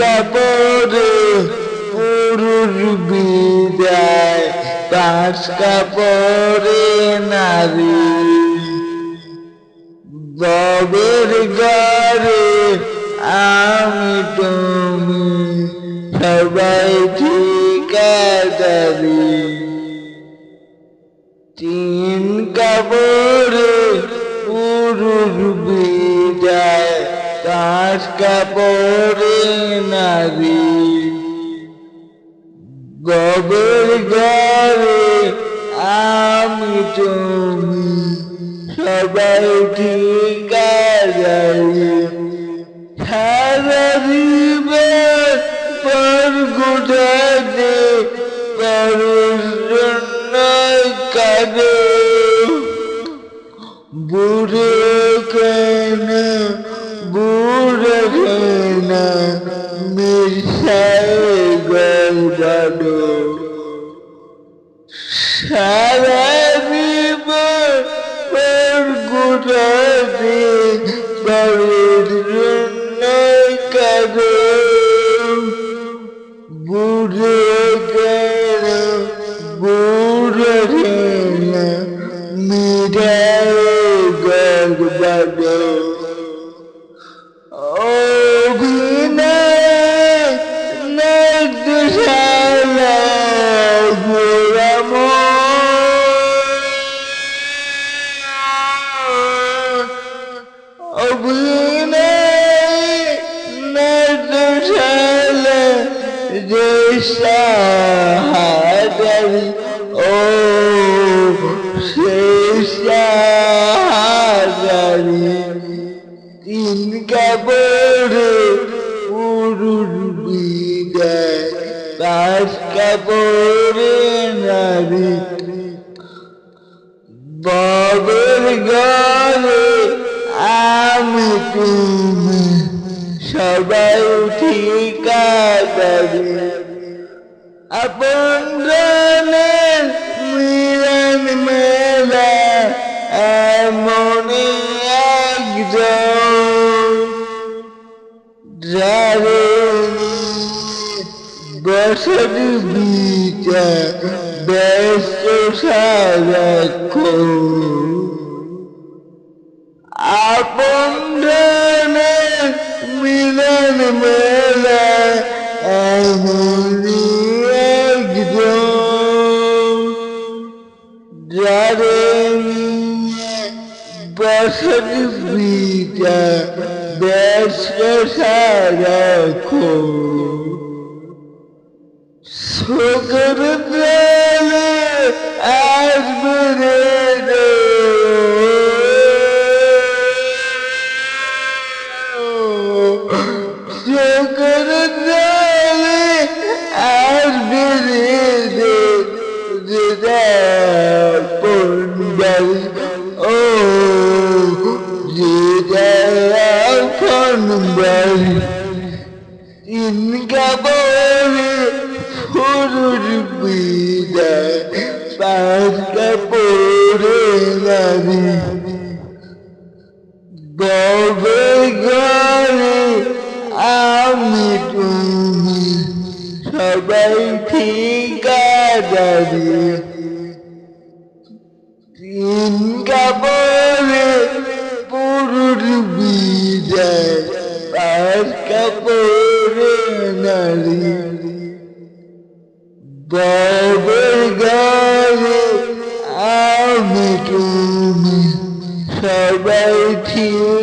কাপড়ে পুরুষ বিদায় পাঁচ কাপড়ে নারী। ববের ঘরে আমি তুমি, সবাই ঠিকাদারি। তিন কাপড়ে পুরুষ বিদায় পাঁচ কাপড়ে নারী গবের ঘরে আমি তুমি সবাই ঠিক সারা জীবন পর গোটাতে কারোর জন্য কাঁদে। বুড়ো কেন সারা জীবন পর গোটাতে কারোর জন্য কাঁদে বুড়ো কেন বুড়ো দেশাহারি ও শেষাহারি তিন কাপড়ে পুরুষ বিদায়, পাঁচ কাপড়ে নারী। ববের ঘরে আমি তুমি সবাই ঠিকাদারি। আপন জনের মিলন মেলা এমনই একজন যারে বছর বিচার ব্যস্ত সারাক্ষণ বছর বিচার ব্যস্ত সারাক্ষণ সুখের যে পন্ডাল ইনকা বলে ফুরুর বিদায় পাঁচটা পড়ে নারী ববে ঘরে আমি তুমি সবাই ঠিক তিন কাপড়ে কাপড়ে নারী। ববের গায়ে আমি তুমি সবাই ঠিক